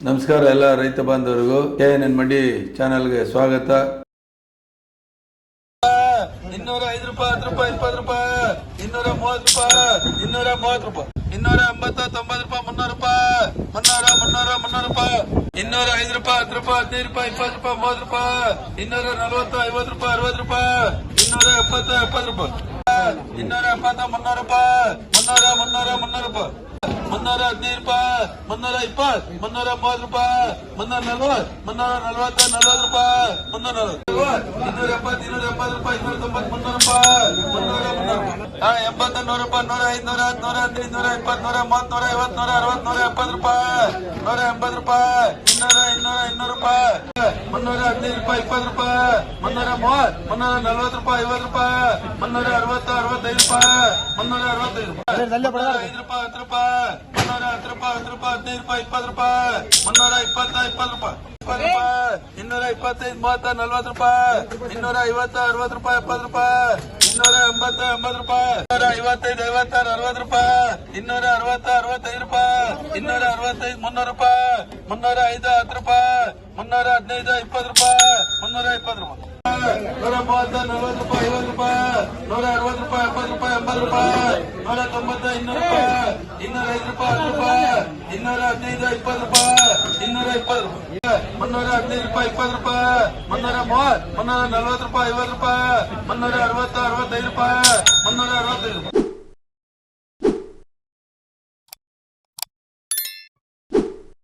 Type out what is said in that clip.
ನಮಸ್ಕಾರ ಎಲ್ಲ ರೈತ ಬಾಂಧವರಿಗೂ. ಕೆ ಎನ್ ಎನ್ ಮಂಡಿ ಚಾನೆಲ್ಗೆ ಸ್ವಾಗತ. ಇನ್ನೂರ ಐದು ರೂಪಾಯಿ, ಹತ್ತು ರೂಪಾಯಿ, ಇಪ್ಪತ್ತು ರೂಪಾಯಿ, ಇನ್ನೂರ ಮೂವತ್ತು ರೂಪಾಯಿ, ಇನ್ನೂರ ಮೂವತ್ತು ರೂಪಾಯಿ, ಇನ್ನೂರ ಎಂಬತ್ತು, ತೊಂಬತ್ತು ರೂಪಾಯಿ, ಮುನ್ನೂರು ರೂಪಾಯಿ, ಮುನ್ನೂರ ಮುನ್ನೂರ, ಮುನ್ನೂರು ರೂಪಾಯಿ, ಇನ್ನೂರ ಐದು ರೂಪಾಯಿ, ಹತ್ತು ರೂಪಾಯಿ, ಹದಿನೈದು ರೂಪಾಯಿ, ಇಪ್ಪತ್ತು ರೂಪಾಯಿ, ಮೂವತ್ತು ರೂಪಾಯಿ, ಇನ್ನೂರ ನಲವತ್ತು, ಐವತ್ತು ರೂಪಾಯಿ, ಅರವತ್ತು ರೂಪಾಯಿ, ಇನ್ನೂರ ಎಪ್ಪತ್ತು ಎಪ್ಪತ್ತು ರೂಪಾಯಿ, ಇನ್ನೂರ ಎಪ್ಪತ್ತು ಮುನ್ನೂರು ರೂಪಾಯಿ, ಮುನ್ನೂರ ಮುನ್ನೂರ, ಮುನ್ನೂರು ರೂಪಾಯಿ. ಮುನ್ನೂರ ಹದಿನೈದು ರೂಪಾಯಿ, ಮುನ್ನೂರ ಇಪ್ಪತ್ತು, ಮುನ್ನೂರ ಮೂವತ್ತು ರೂಪಾಯಿ, ಮುನ್ನೂರ ನಲ್ವತ್ತು ಮುನ್ನೂರ ನಲ್ವತ್ತು ನಲ್ವತ್ತು ರೂಪಾಯಿ, ಮುನ್ನೂರ ನಲ್ವತ್ತು, ಇನ್ನೂರ ಎಪ್ಪತ್ತು ಇನ್ನೂರ ಎಪ್ಪತ್ತು ರೂಪಾಯಿ, ಇನ್ನೂರ ತೊಂಬತ್ತು, ಮುನ್ನೂರು ರೂಪಾಯಿ, ಮುನ್ನೂರ ಹಾ ಎಪ್ಪತ್ತು ನೂರು ರೂಪಾಯಿ, ನೂರ ಐದು, ನೂರ ಹತ್ತು, ನೂರ ಹದಿನೈದು, ನೂರ ಇಪ್ಪತ್ತು, ನೂರ ಮೂವತ್ತು, ನೂರ ಐವತ್ತು, ನೂರ ಅರವತ್ತು, ನೂರ ಎಪ್ಪತ್ತು ರೂಪಾಯಿ, ನೂರ ಎಂಬತ್ತು ರೂಪಾಯಿ, ಇನ್ನೂರ ಇನ್ನೂರ ಇನ್ನೂರು ರೂಪಾಯಿ. ಮುನ್ನೂರ ಹದಿನೈದು ರೂಪಾಯಿ ಇಪ್ಪತ್ತು ರೂಪಾಯಿ ಮುನ್ನೂರ ಮೂವತ್ ಮುನ್ನೂರ ನಲ್ವತ್ತು ರೂಪಾಯಿ ಐವತ್ತು ರೂಪಾಯಿ ಮುನ್ನೂರ ಅರವತ್ತು ಅರವತ್ತೈದು ರೂಪಾಯಿ ಮುನ್ನೂರ ಅರವತ್ತೈದು ರೂಪಾಯಿ ಐದು ರೂಪಾಯಿ ಹತ್ತು ರೂಪಾಯಿ ಮುನ್ನೂರ ಹತ್ತು ರೂಪಾಯಿ ಹತ್ತು ರೂಪಾಯಿ ಹದಿನೈದು ರೂಪಾಯಿ ಇಪ್ಪತ್ತು ರೂಪಾಯಿ ಮುನ್ನೂರ ಇಪ್ಪತ್ತ ಇಪ್ಪತ್ತು ರೂಪಾಯಿ ಇಪ್ಪತ್ತು ರೂಪಾಯಿ ಇನ್ನೂರ ಇಪ್ಪತ್ತೈದು ಮೂವತ್ತ ನಲ್ವತ್ತು ರೂಪಾಯಿ ಇನ್ನೂರ ಐವತ್ತು ಅರವತ್ತು ರೂಪಾಯಿ ಎಪ್ಪತ್ತು ರೂಪಾಯಿ ಇನ್ನೂರ ಎಂಬತ್ತ ಎಂಬತ್ತು ರೂಪಾಯಿ ಇನ್ನೂರ ಐವತ್ತೈದು ಐವತ್ತಾರು ಅರವತ್ತು ರೂಪಾಯಿ ಇನ್ನೂರ ಅರವತ್ತ ಅರವತ್ತೈದು ರೂಪಾಯಿ ಇನ್ನೂರ ಅರವತ್ತೈದು ಮುನ್ನೂರು ರೂಪಾಯಿ ಮುನ್ನೂರ ಐದು ಹತ್ತು ರೂಪಾಯಿ ಮುನ್ನೂರ ಹದಿನೈದು, ಇಪ್ಪತ್ತು ರೂಪಾಯಿ, ಮುನ್ನೂರ ಇಪ್ಪತ್ತು ರೂಪಾಯಿ. ನೂರ ಮೂವತ್ತ, ನಲವತ್ತು ರೂಪಾಯಿ, ಐವತ್ತು ರೂಪಾಯಿ, ನೂರ ಅರವತ್ತು ರೂಪಾಯಿ, ಎಪ್ಪತ್ತು ರೂಪಾಯಿ, ಎಂಬತ್ತು ರೂಪಾಯಿ, ನೂರ ತೊಂಬತ್ತ, ಇನ್ನೂರು ರೂಪಾಯಿ, ಇನ್ನೂರ ಐದು ರೂಪಾಯಿ, ಹತ್ತು ರೂಪಾಯಿ, ಇನ್ನೂರ ಹದಿನೈದು, ಇಪ್ಪತ್ತು ರೂಪಾಯಿ, ಇನ್ನೂರ ಇಪ್ಪತ್ತು ರೂಪಾಯಿ. ಮುನ್ನೂರ ಹದಿನೈದು ರೂಪಾಯಿ, ಇಪ್ಪತ್ತು ರೂಪಾಯಿ, ಮುನ್ನೂರ ಮೂವತ್ತು, ಮುನ್ನೂರ ನಲವತ್ತು ರೂಪಾಯಿ, ಐವತ್ತು ರೂಪಾಯಿ, ಮುನ್ನೂರ ಅರವತ್ತು, ಅರವತ್ತೈದು ರೂಪಾಯಿ, ಮುನ್ನೂರ ಅರವತ್ತೈದು ರೂಪಾಯಿ.